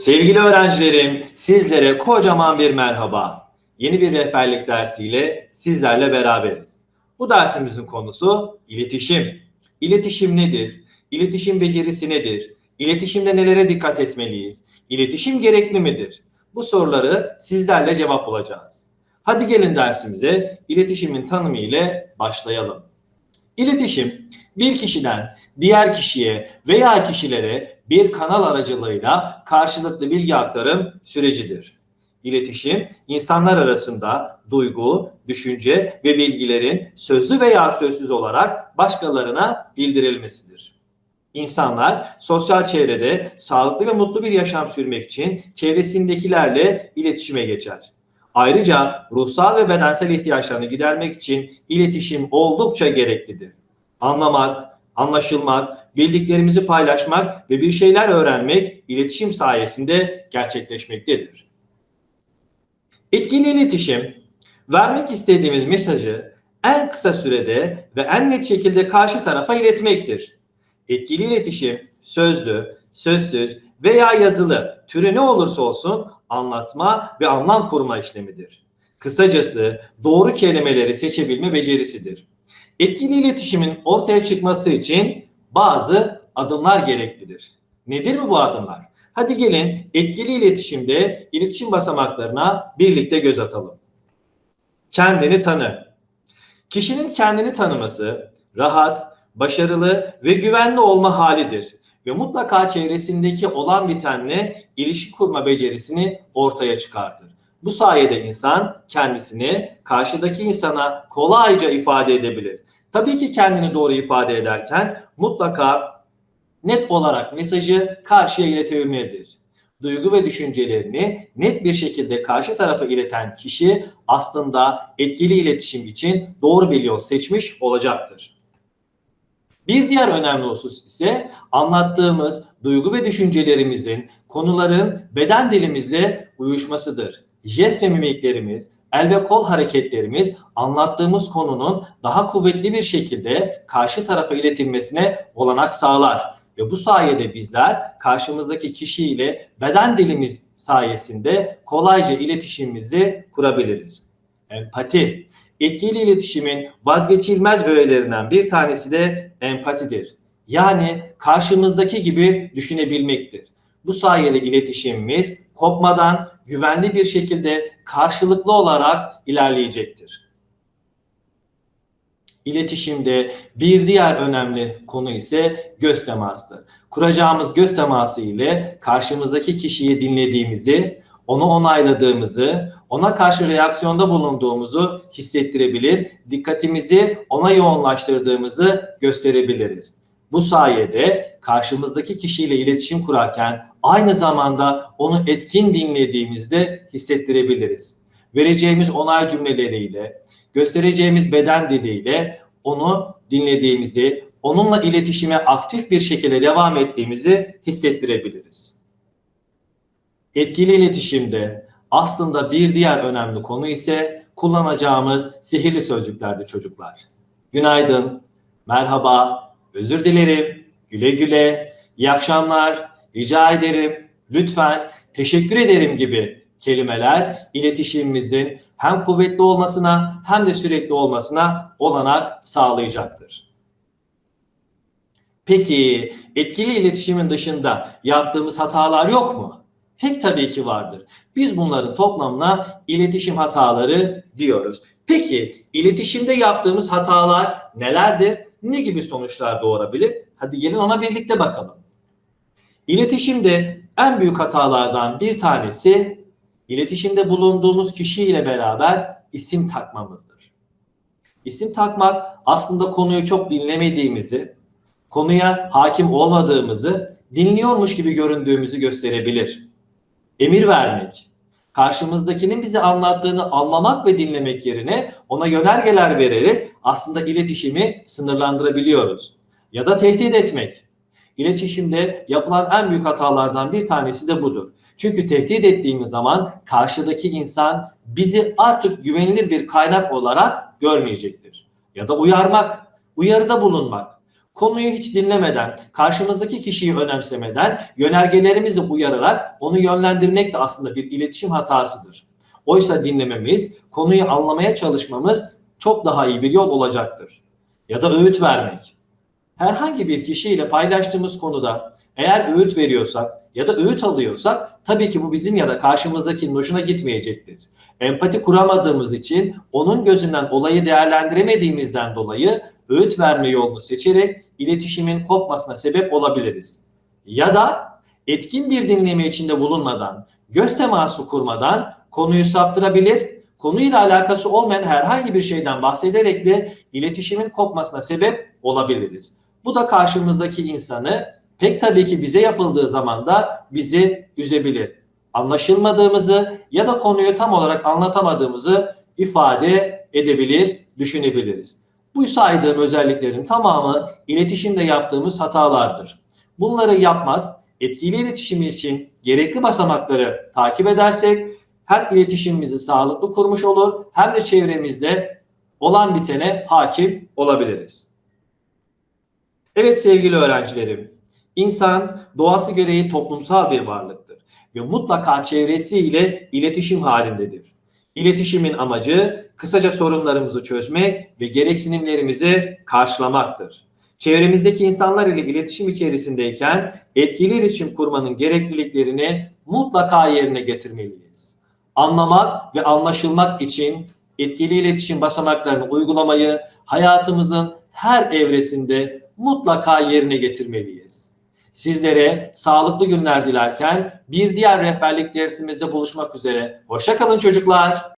Sevgili öğrencilerim, sizlere kocaman bir merhaba. Yeni bir rehberlik dersiyle sizlerle beraberiz. Bu dersimizin konusu iletişim. İletişim nedir? İletişim becerisi nedir? İletişimde nelere dikkat etmeliyiz? İletişim gerekli midir? Bu soruları sizlerle cevap bulacağız. Hadi gelin dersimize iletişimin tanımı ile başlayalım. İletişim bir kişiden diğer kişiye veya kişilere bir kanal aracılığıyla karşılıklı bilgi aktarım sürecidir. İletişim insanlar arasında duygu, düşünce ve bilgilerin sözlü veya sözsüz olarak başkalarına bildirilmesidir. İnsanlar sosyal çevrede sağlıklı ve mutlu bir yaşam sürmek için çevresindekilerle iletişime geçer. Ayrıca ruhsal ve bedensel ihtiyaçlarını gidermek için iletişim oldukça gereklidir. Anlamak, anlaşılmak, bildiklerimizi paylaşmak ve bir şeyler öğrenmek iletişim sayesinde gerçekleşmektedir. Etkili iletişim, vermek istediğimiz mesajı en kısa sürede ve en net şekilde karşı tarafa iletmektir. Etkili iletişim, sözlü, sözsüz veya yazılı türü ne olursa olsun anlatma ve anlam kurma işlemidir. Kısacası doğru kelimeleri seçebilme becerisidir. Etkili iletişimin ortaya çıkması için bazı adımlar gereklidir. Nedir mi bu adımlar? Hadi gelin etkili iletişimde iletişim basamaklarına birlikte göz atalım. Kendini tanı. Kişinin kendini tanıması rahat, başarılı ve güvenli olma halidir ve mutlaka çevresindeki olan bitenle ilişki kurma becerisini ortaya çıkartır. Bu sayede insan kendisini karşıdaki insana kolayca ifade edebilir. Tabii ki kendini doğru ifade ederken mutlaka net olarak mesajı karşıya iletebilmelidir. Duygu ve düşüncelerini net bir şekilde karşı tarafa ileten kişi aslında etkili iletişim için doğru bir yol seçmiş olacaktır. Bir diğer önemli husus ise anlattığımız duygu ve düşüncelerimizin konuların beden dilimizle uyuşmasıdır. Jest ve mimiklerimiz, el ve kol hareketlerimiz anlattığımız konunun daha kuvvetli bir şekilde karşı tarafa iletilmesine olanak sağlar. Ve bu sayede bizler karşımızdaki kişiyle beden dilimiz sayesinde kolayca iletişimimizi kurabiliriz. Empati. Etkili iletişimin vazgeçilmez öğelerinden bir tanesi de empatidir. Yani karşımızdaki gibi düşünebilmektir. Bu sayede iletişimimiz kopmadan güvenli bir şekilde karşılıklı olarak ilerleyecektir. İletişimde bir diğer önemli konu ise göz temasıdır. Kuracağımız göz teması ile karşımızdaki kişiyi dinlediğimizi, onu onayladığımızı, ona karşı reaksiyonda bulunduğumuzu hissettirebilir, dikkatimizi ona yoğunlaştırdığımızı gösterebiliriz. Bu sayede karşımızdaki kişiyle iletişim kurarken aynı zamanda onu etkin dinlediğimizde hissettirebiliriz. Vereceğimiz onay cümleleriyle, göstereceğimiz beden diliyle onu dinlediğimizi, onunla iletişime aktif bir şekilde devam ettiğimizi hissettirebiliriz. Etkili iletişimde aslında bir diğer önemli konu ise kullanacağımız sihirli sözcüklerdi çocuklar. Günaydın, merhaba, özür dilerim, güle güle, iyi akşamlar, rica ederim, lütfen, teşekkür ederim gibi kelimeler iletişimimizin hem kuvvetli olmasına hem de sürekli olmasına olanak sağlayacaktır. Peki etkili iletişimin dışında yaptığımız hatalar yok mu? Pek tabii ki vardır. Biz bunların toplamına iletişim hataları diyoruz. Peki iletişimde yaptığımız hatalar nelerdir? Ne gibi sonuçlar doğurabilir? Hadi gelin ona birlikte bakalım. İletişimde en büyük hatalardan bir tanesi iletişimde bulunduğumuz kişiyle beraber isim takmamızdır. İsim takmak aslında konuyu çok dinlemediğimizi, konuya hakim olmadığımızı, dinliyormuş gibi göründüğümüzü gösterebilir. Emir vermek, karşımızdakinin bize anlattığını anlamak ve dinlemek yerine ona yönergeler vererek aslında iletişimi sınırlandırabiliyoruz. Ya da tehdit etmek. İletişimde yapılan en büyük hatalardan bir tanesi de budur. Çünkü tehdit ettiğimiz zaman karşıdaki insan bizi artık güvenilir bir kaynak olarak görmeyecektir. Ya da uyarmak, uyarıda bulunmak. Konuyu hiç dinlemeden, karşımızdaki kişiyi önemsemeden, yönergelerimizi uyararak onu yönlendirmek de aslında bir iletişim hatasıdır. Oysa dinlememiz, konuyu anlamaya çalışmamız çok daha iyi bir yol olacaktır. Ya da öğüt vermek. Herhangi bir kişiyle paylaştığımız konuda eğer öğüt veriyorsak ya da öğüt alıyorsak tabii ki bu bizim ya da karşımızdakinin hoşuna gitmeyecektir. Empati kuramadığımız için onun gözünden olayı değerlendiremediğimizden dolayı öğüt verme yolunu seçerek iletişimin kopmasına sebep olabiliriz. Ya da etkin bir dinleme içinde bulunmadan, göz teması kurmadan konuyu saptırabilir, konuyla alakası olmayan herhangi bir şeyden bahsederek de iletişimin kopmasına sebep olabiliriz. Bu da karşımızdaki insanı pek tabii ki bize yapıldığı zaman da bizi üzebilir. Anlaşılmadığımızı ya da konuyu tam olarak anlatamadığımızı ifade edebilir, düşünebiliriz. Bu saydığım özelliklerin tamamı iletişimde yaptığımız hatalardır. Bunları yapmaz, etkili iletişim için gerekli basamakları takip edersek hem iletişimimizi sağlıklı kurmuş olur hem de çevremizde olan bitene hakim olabiliriz. Evet sevgili öğrencilerim, insan doğası gereği toplumsal bir varlıktır ve mutlaka çevresiyle iletişim halindedir. İletişimin amacı kısaca sorunlarımızı çözmek ve gereksinimlerimizi karşılamaktır. Çevremizdeki insanlar ile iletişim içerisindeyken etkili iletişim kurmanın gerekliliklerini mutlaka yerine getirmeliyiz. Anlamak ve anlaşılmak için etkili iletişim basamaklarını uygulamayı hayatımızın her evresinde mutlaka yerine getirmeliyiz. Sizlere sağlıklı günler dilerken bir diğer rehberlik dersimizde buluşmak üzere. Hoşçakalın çocuklar.